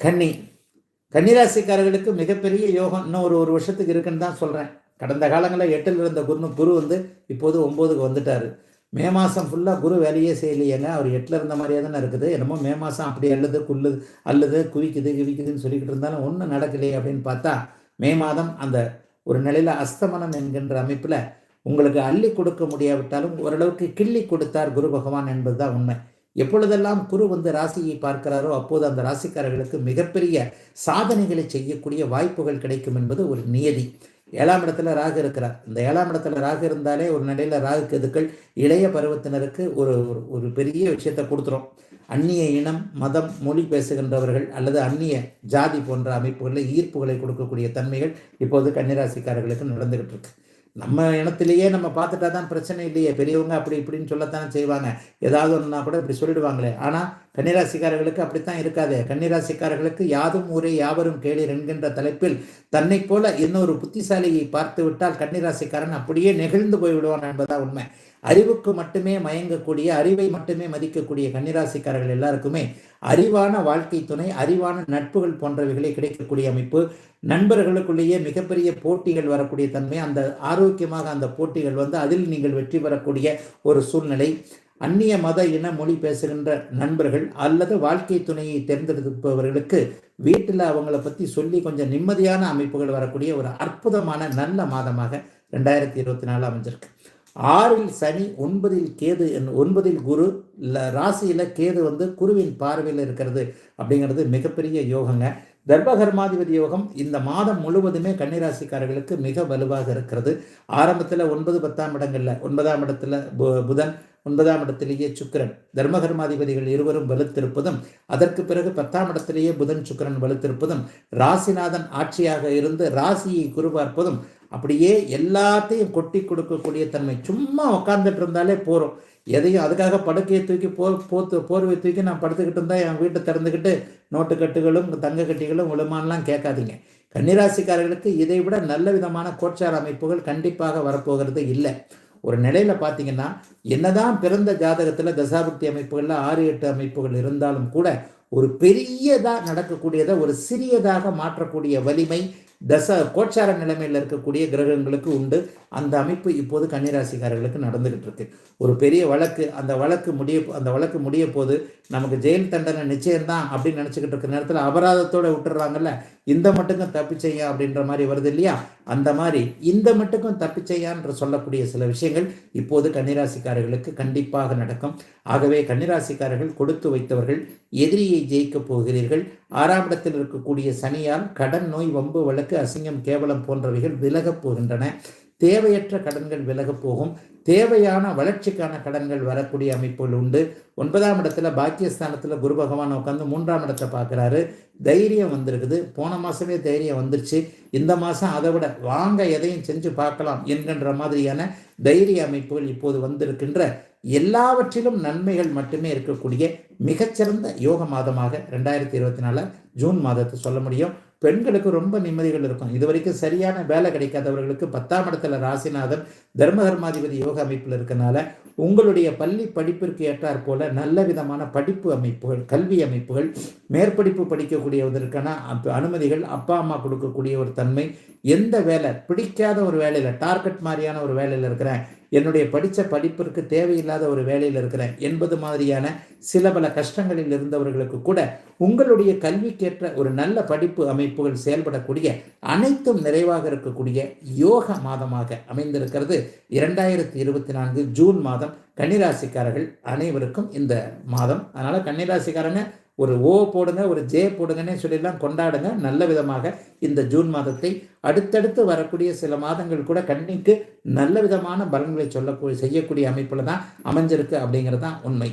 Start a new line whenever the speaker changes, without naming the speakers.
கன்னி கன்னிராசிக்காரர்களுக்கு மிகப்பெரிய யோகம் இன்னும் ஒரு ஒரு வருஷத்துக்கு இருக்குன்னு தான் சொல்கிறேன் கடந்த காலங்களில் எட்டில் இருந்த குரு குரு வந்து இப்போது ஒம்போதுக்கு வந்துட்டார். மே மாதம் ஃபுல்லாக குரு வேலையே செய்யலையேங்க. அவர் எட்டில் இருந்த மாதிரியே தானே இருக்குது. என்னமோ மே மாதம் அப்படி அல்லது குள்ளுது அல்லது குவிக்குது குவிக்குதுன்னு சொல்லிக்கிட்டு இருந்தாலும் ஒன்றும் நடக்கலையே அப்படின்னு பார்த்தா மே மாதம் அந்த ஒரு நிலையில் அஸ்தமனம் என்கின்ற அமைப்பில் உங்களுக்கு அள்ளி கொடுக்க முடியாவிட்டாலும் ஓரளவுக்கு கிள்ளி கொடுத்தார் குரு பகவான் என்பது தான் உண்மை. எப்பொழுதெல்லாம் குரு வந்து ராசியை பார்க்கிறாரோ அப்போது அந்த ராசிக்காரர்களுக்கு மிகப்பெரிய சாதனைகளை செய்யக்கூடிய வாய்ப்புகள் கிடைக்கும் என்பது ஒரு நியதி. ஏழாம் இடத்துல ராகு இருக்கிறார். இந்த ஏழாம் இடத்துல ராகு இருந்தாலே ஒரு நிலையில் ராகு கெதுக்கள் இளைய பருவத்தினருக்கு ஒரு ஒரு- ஒரு பெரிய விஷயத்தை கொடுத்துரும். அந்நிய இனம் மதம் மொழி பேசுகின்றவர்கள் அல்லது அந்நிய ஜாதி போன்ற அமைப்புகளில் ஈர்ப்புகளை கொடுக்கக்கூடிய தன்மைகள் இப்போது கன்னிராசிக்காரர்களுக்கு நடந்துகிட்டு இருக்கு. நம்ம இனத்திலேயே நம்ம பார்த்துட்டா தான் பிரச்சனை இல்லையே. பெரியவங்க அப்படி இப்படின்னு சொல்லத்தானே செய்வாங்க. ஏதாவது ஒன்றுனா கூட இப்படி சொல்லிடுவாங்களே. ஆனால் கன்னிராசிக்காரர்களுக்கு அப்படித்தான் இருக்காது. கன்னிராசிக்காரர்களுக்கு யாதும் ஊரே யாவரும் கேளீர் என்கின்ற தலைப்பில் தன்னை போல இன்னொரு புத்திசாலியை பார்த்து விட்டால் கன்னிராசிக்காரன் அப்படியே நெகிழ்ந்து போய்விடுவான் என்பதா உண்மை. அறிவுக்கு மட்டுமே மயங்கக்கூடிய அறிவை மட்டுமே மதிக்கக்கூடிய கன்னிராசிக்காரர்கள் எல்லாருக்குமே அறிவான வாழ்க்கை துணை அறிவான நட்புகள் போன்றவைகளை கிடைக்கக்கூடிய அமைப்பு. நண்பர்களுக்குள்ளேயே மிகப்பெரிய போட்டிகள் வரக்கூடிய தன்மை. அந்த ஆரோக்கியமாக அந்த போட்டிகள் வந்து அதில் நீங்கள் வெற்றி பெறக்கூடிய ஒரு சூழ்நிலை. அந்நிய மத இன மொழி பேசுகின்ற நண்பர்கள் அல்லது வாழ்க்கை துணையை தேர்ந்தெடுப்பவர்களுக்கு வீட்டில் அவங்கள பற்றி சொல்லி கொஞ்சம் நிம்மதியான அமைப்புகள் வரக்கூடிய ஒரு அற்புதமான நல்ல மாதமாக ரெண்டாயிரத்தி இருபத்தி நாலு அமைஞ்சிருக்கு. ஆறில் சனி ஒன்பதில் கேது ஒன்பதில் குரு ராசியில் கேது வந்து குருவின் பார்வையில் இருக்கிறது அப்படிங்கிறது மிகப்பெரிய யோகங்க. தர்பகர்மாதிபதி யோகம் இந்த மாதம் முழுவதுமே கன்னிராசிக்காரர்களுக்கு மிக வலுவாக இருக்கிறது. ஆரம்பத்தில் ஒன்பது பத்தாம் இடங்களில் ஒன்பதாம் இடத்துல பு- புதன் ஒன்பதாம் இடத்திலேயே சுக்கிரன். தர்மகர்மாதிபதிகள் இருவரும் வலுத்திருப்பதும் அதற்கு பிறகு பத்தாம் இடத்திலேயே புதன் சுக்கிரன் வலுத்திருப்பதும் ராசிநாதன் ஆட்சியாக இருந்து ராசியை குருபார்ப்பதும் அப்படியே எல்லாத்தையும் கொட்டி கொடுக்கக்கூடிய தன்மை. சும்மா உட்காந்துட்டு இருந்தாலே போகிறோம் எதையும் அதுக்காக படுக்கையை தூக்கி போ போத்து போர்வை தூக்கி நான் படுத்துக்கிட்டு இருந்தால் என் வீட்டை திறந்துக்கிட்டு நோட்டு கட்டுகளும் தங்க கட்டிகளும் உளுமான்லாம் கேட்காதீங்க. கன்னிராசிக்காரர்களுக்கு இதை விட நல்ல விதமான கோச்சார அமைப்புகள் கண்டிப்பாக வரப்போகிறது இல்லை. ஒரு நிலையில பார்த்தீங்கன்னா என்னதான் பிறந்த ஜாதகத்தில் தசாபக்தி அமைப்புகளில் ஆறு எட்டு அமைப்புகள் இருந்தாலும் கூட ஒரு பெரியதாக நடக்கக்கூடியதை ஒரு சிறியதாக மாற்றக்கூடிய வலிமை தச கோச்சார நிலைமையில் இருக்கக்கூடிய கிரகங்களுக்கு உண்டு. அந்த அமைப்பு இப்போது கன்னிராசிக்காரர்களுக்கு நடந்துகிட்டு இருக்கு. ஒரு பெரிய வழக்கு அந்த வழக்கு முடிய அந்த வழக்கு முடிய போது நமக்கு ஜெயில் தண்டனை நிச்சயம்தான் அப்படின்னு நினச்சிக்கிட்டு இருக்க நேரத்தில் அபராதத்தோடு விட்டுறாங்கல்ல இந்த மட்டுக்கும் தப்பிச்சையா அப்படின்ற மாதிரி வருது இல்லையா? அந்த மாதிரி இந்த மட்டுக்கும் தப்பிச்சையான்ற சொல்லக்கூடிய சில விஷயங்கள் இப்போது கன்னிராசிக்காரர்களுக்கு கண்டிப்பாக நடக்கும். ஆகவே கன்னிராசிக்காரர்கள் கொடுத்து வைத்தவர்கள் எதிரியை ஜெயிக்கப் போகிறீர்கள். ஆறாம் இடத்தில் இருக்கக்கூடிய சனியால் கடன் நோய் வம்பு வழக்கு அசிங்கம் கேவலம் போன்றவைகள் விலகப் போகின்றன. தேவையற்ற கடன்கள் விலகப் போகும். தேவையான வளர்ச்சிக்கான கடன்கள் வரக்கூடிய அமைப்புகள் உண்டு. ஒன்பதாம் இடத்துல பாக்கியஸ்தானத்தில் குரு பகவான் உட்காந்து மூன்றாம் இடத்தை பார்க்குறாரு. தைரியம் வந்திருக்குது. போன மாதமே தைரியம் வந்துருச்சு. இந்த மாதம் அதை விட வாங்க எதையும் செஞ்சு பார்க்கலாம் என்கின்ற மாதிரியான தைரிய அமைப்புகள் இப்போது வந்திருக்கின்ற எல்லாவற்றிலும் நன்மைகள் மட்டுமே இருக்கக்கூடிய மிகச்சிறந்த யோக மாதமாக ரெண்டாயிரத்தி இருபத்தி நாலு ஜூன் மாதத்தை சொல்ல முடியும். பெண்களுக்கு ரொம்ப நிம்மதிகள் இருக்கும். இது வரைக்கும் சரியான வேலை கிடைக்காதவர்களுக்கு பத்தாம் இடத்துல ராசிநாதன் தர்ம தர்மாதிபதி யோக அமைப்பில் இருக்கனால உங்களுடைய பள்ளி படிப்பிற்கு ஏற்றாற் போல நல்ல விதமான படிப்பு அமைப்புகள் கல்வி அமைப்புகள் மேற்படிப்பு படிக்கக்கூடியதற்கான அனுமதிகள் அப்பா அம்மா கொடுக்கக்கூடிய ஒரு தன்மை எந்த வேலை பிடிக்காத ஒரு வேலையில் டார்கெட் மாதிரியான ஒரு வேலையில் இருக்கிறேன் என்னுடைய படித்த படிப்பிற்கு தேவையில்லாத ஒரு வேலையில் இருக்கிறேன் என்பது மாதிரியான சில பல கஷ்டங்களில் இருந்தவர்களுக்கு கூட உங்களுடைய கல்விக்கேற்ற ஒரு நல்ல படிப்பு அமைப்புகள் செயல்படக்கூடிய அனைத்தும் நிறைவாக இருக்கக்கூடிய யோக மாதமாக அமைந்திருக்கிறது. இரண்டாயிரத்தி இருபத்தி நான்கு ஜூன் மாதம் கன்னிராசிக்காரர்கள் அனைவருக்கும் இந்த மாதம். அதனால் கன்னிராசிக்காரங்க ஒரு ஓ போடுங்க ஒரு ஜே போடுங்கன்னே சொல்லிலாம் கொண்டாடுங்க. நல்ல விதமாக இந்த ஜூன் மாதத்தை அடுத்தடுத்து வரக்கூடிய சில மாதங்கள் கூட கண்ணிக்கு நல்ல விதமான பலன்களை சொல்லக்கூடிய செய்யக்கூடிய அமைப்பில் தான் அமைஞ்சிருக்கு அப்படிங்கிறது தான் உண்மை.